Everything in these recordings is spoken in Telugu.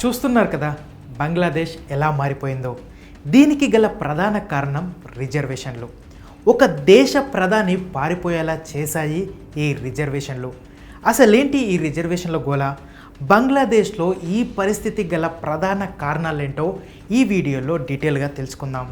చూస్తున్నారు కదా బంగ్లాదేశ్ ఎలా మారిపోయిందో. దీనికి గల ప్రధాన కారణం రిజర్వేషన్లు. ఒక దేశ ప్రధాని పారిపోయేలా చేశాయి ఈ రిజర్వేషన్లు. అసలేంటి ఈ రిజర్వేషన్ల గోల బంగ్లాదేశ్లో ఈ పరిస్థితి గల ప్రధాన కారణాలేంటో ఈ వీడియోలో డీటెయిల్గా తెలుసుకుందాం.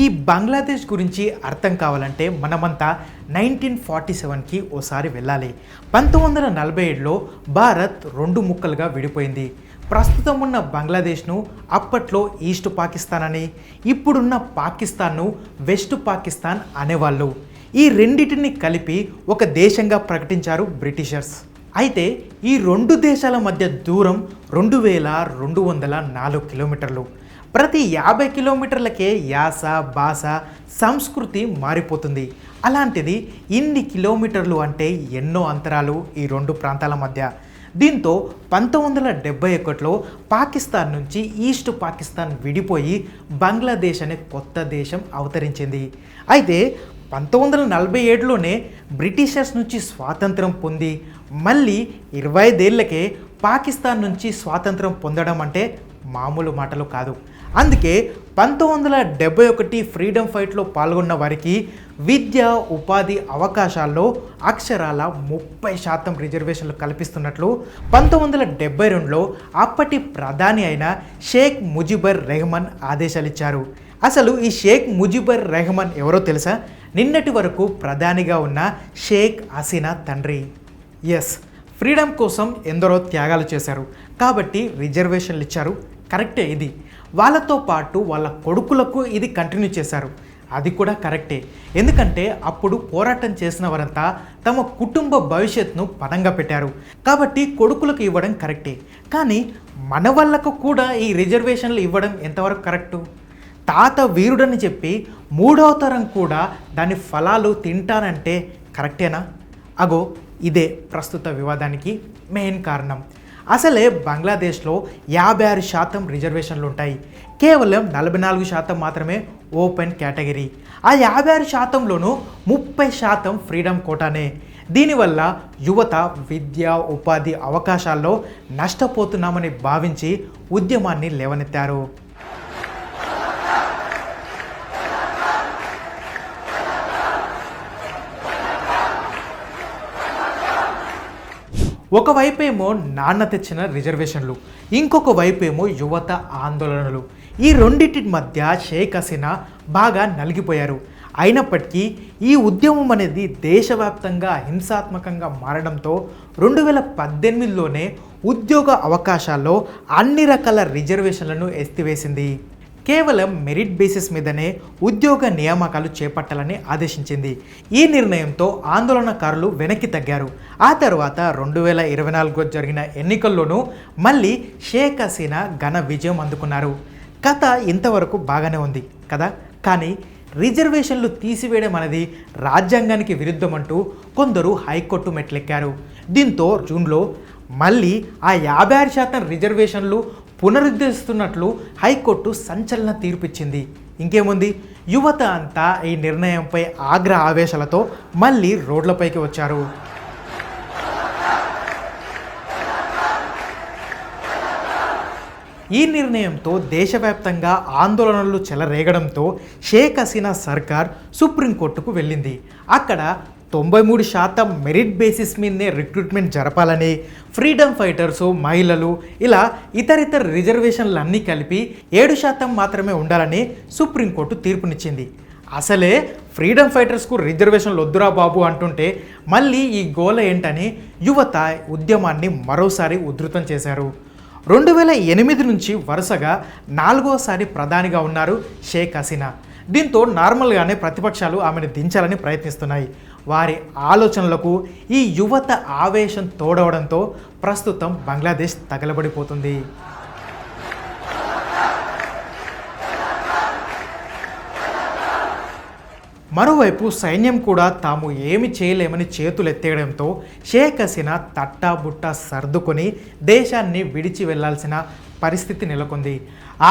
ఈ బంగ్లాదేశ్ గురించి అర్థం కావాలంటే మనమంతా నైన్టీన్ ఫార్టీ సెవెన్కి ఓసారి వెళ్ళాలి. పంతొమ్మిది వందల నలభై ఏడులో భారత్ రెండు ముక్కలుగా విడిపోయింది. ప్రస్తుతం ఉన్న బంగ్లాదేశ్ను అప్పట్లో ఈస్ట్ పాకిస్తాన్ అని ఇప్పుడున్న పాకిస్తాన్ను వెస్ట్ పాకిస్తాన్ అనేవాళ్ళు. ఈ రెండింటిని కలిపి ఒక దేశంగా ప్రకటించారు బ్రిటిషర్స్. అయితే ఈ రెండు దేశాల మధ్య దూరం రెండు వేల రెండు వందల నాలుగు కిలోమీటర్లు. ప్రతి యాభై కిలోమీటర్లకే యాస భాష సంస్కృతి మారిపోతుంది. అలాంటిది ఇన్ని కిలోమీటర్లు అంటే ఎన్నో అంతరాలు ఈ రెండు ప్రాంతాల మధ్య. దీంతో పంతొమ్మిది వందల డెబ్బై ఒకటిలో పాకిస్తాన్ నుంచి ఈస్ట్ పాకిస్తాన్ విడిపోయి బంగ్లాదేశ్ అనే కొత్త దేశం అవతరించింది. అయితే పంతొమ్మిది వందల నలభై ఏడులోనే బ్రిటిషర్స్ నుంచి స్వాతంత్రం పొంది మళ్ళీ ఇరవై ఐదేళ్ళకే పాకిస్తాన్ నుంచి స్వాతంత్రం పొందడం అంటే మామూలు మాటలు కాదు. అందుకే పంతొమ్మిది వందల డెబ్బై ఒకటి ఫ్రీడమ్ ఫైట్లో పాల్గొన్న వారికి విద్య ఉపాధి అవకాశాల్లో అక్షరాల ముప్పై శాతం రిజర్వేషన్లు కల్పిస్తున్నట్లు పంతొమ్మిది వందల డెబ్బై రెండులో అప్పటి ప్రధాని అయిన షేక్ ముజిబర్ రెహమాన్ ఆదేశాలు ఇచ్చారు అసలు ఈ షేక్ ముజిబర్ రెహమాన్ ఎవరో తెలుసా? నిన్నటి వరకు ప్రధానిగా ఉన్న షేక్ హసీనా తండ్రి. ఎస్ ఫ్రీడమ్ కోసం ఎందరో త్యాగాలు చేశారు. కాబట్టి రిజర్వేషన్లు ఇచ్చారు. కరెక్టే ఇది. వాళ్ళతో పాటు వాళ్ళ కొడుకులకు ఇది కంటిన్యూ చేశారు. అది కూడా కరెక్టే. ఎందుకంటే అప్పుడు పోరాటం చేసిన వారంతా తమ కుటుంబ భవిష్యత్తును పదంగా పెట్టారు. కాబట్టి కొడుకులకు ఇవ్వడం కరెక్టే. కానీ మన వాళ్ళకు కూడా ఈ రిజర్వేషన్లు ఇవ్వడం ఎంతవరకు కరెక్టు? తాత వీరుడని చెప్పి మూడవ తరం కూడా దాని ఫలాలు తింటానంటే కరెక్టేనా? అగో ఇదే ప్రస్తుత వివాదానికి మెయిన్ కారణం. అసలే బంగ్లాదేశ్లో యాభై ఆరు శాతం రిజర్వేషన్లు ఉంటాయి. కేవలం నలభై నాలుగు శాతం మాత్రమే ఓపెన్ కేటగిరీ. ఆ యాభై ఆరు శాతంలోనూ ముప్పై శాతం ఫ్రీడమ్ కోటానే. దీనివల్ల యువత విద్య ఉపాధి అవకాశాల్లో నష్టపోతున్నామని భావించి ఉద్యమాన్ని లేవనెత్తారు. ఒకవైపేమో నాన్న తెచ్చిన రిజర్వేషన్లు ఇంకొక వైపు ఏమో యువత ఆందోళనలు. ఈ రెండింటి మధ్య షేక్ హసీనా బాగా నలిగిపోయారు. అయినప్పటికీ ఈ ఉద్యమం అనేది దేశవ్యాప్తంగా హింసాత్మకంగా మారడంతో రెండు వేల పద్దెనిమిదిలోనే ఉద్యోగ అవకాశాల్లో అన్ని రకాల రిజర్వేషన్లను ఎత్తివేసింది. కేవలం మెరిట్ బేసిస్ మీదనే ఉద్యోగ నియామకాలు చేపట్టాలని ఆదేశించింది. ఈ నిర్ణయంతో ఆందోళనకారులు వెనక్కి తగ్గారు. ఆ తర్వాత రెండు వేల ఇరవై నాలుగులో జరిగిన ఎన్నికల్లోనూ మళ్ళీ షేక్ హసీనా ఘన విజయం అందుకున్నారు. కథ ఇంతవరకు బాగానే ఉంది కదా? కానీ రిజర్వేషన్లు తీసివేయడం అనేది రాజ్యాంగానికి విరుద్ధమంటూ కొందరు హైకోర్టు మెట్లెక్కారు. దీంతో జూన్లో మళ్ళీ ఆ యాభై ఆరు శాతం రిజర్వేషన్లు పునరుద్ధరిస్తున్నట్లు హైకోర్టు సంచలన తీర్పిచ్చింది. ఇంకేముంది? యువత అంతా ఈ నిర్ణయంపై ఆగ్రహ ఆవేశాలతో మళ్ళీ రోడ్లపైకి వచ్చారు. ఈ నిర్ణయంతో దేశవ్యాప్తంగా ఆందోళనలు చెలరేగడంతో షేక్ హసీనా సర్కార్ సుప్రీంకోర్టుకు వెళ్ళింది. అక్కడ తొంభై మూడు శాతం మెరిట్ బేసిస్ మీదనే రిక్రూట్మెంట్ జరపాలని ఫ్రీడమ్ ఫైటర్స్ మహిళలు ఇలా ఇతరితర రిజర్వేషన్లు అన్నీ కలిపి ఏడు శాతం మాత్రమే ఉండాలని సుప్రీంకోర్టు తీర్పునిచ్చింది. అసలే ఫ్రీడమ్ ఫైటర్స్కు రిజర్వేషన్లు వద్దురా బాబు అంటుంటే మళ్ళీ ఈ గోల ఏంటని యువత ఉద్యమాన్ని మరోసారి ఉధృతం చేశారు. రెండు వేల ఎనిమిది నుంచి వరుసగా నాలుగోసారి ప్రధానిగా ఉన్నారు షేక్ హసీనా. దీంతో నార్మల్గానే ప్రతిపక్షాలు ఆమెను దించాలని ప్రయత్నిస్తున్నాయి. వారి ఆలోచనలకు ఈ యువత ఆవేశం తోడవడంతో ప్రస్తుతం బంగ్లాదేశ్ తగలబడిపోతుంది. మరోవైపు సైన్యం కూడా తాము ఏమి చేయలేమని చేతులు ఎత్తేయడంతో షేక్ హసీనా తట్టాబుట్టా సర్దుకొని దేశాన్ని విడిచి వెళ్ళాల్సిన పరిస్థితి నెలకొంది.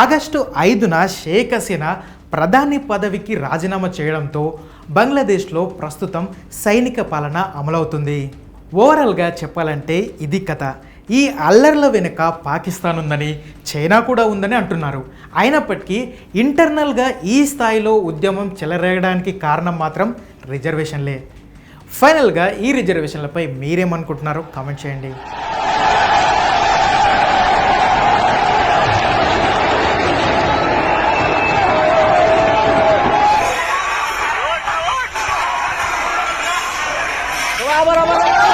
ఆగస్టు ఐదున షేక్ హసీనా ప్రధాని పదవికి రాజీనామా చేయడంతో బంగ్లాదేశ్లో ప్రస్తుతం సైనిక పాలన అమలవుతుంది. ఓవరాల్గా చెప్పాలంటే ఇది కథ. ఈ అల్లర్ల వెనుక పాకిస్తాన్ ఉందని చైనా కూడా ఉందని అంటున్నారు. అయినప్పటికీ ఇంటర్నల్గా ఈ స్థాయిలో ఉద్యమం చెలరేగడానికి కారణం మాత్రం రిజర్వేషన్లే. ఫైనల్గా ఈ రిజర్వేషన్లపై మీరేమనుకుంటున్నారో కామెంట్ చేయండి. Bora, bora, bora!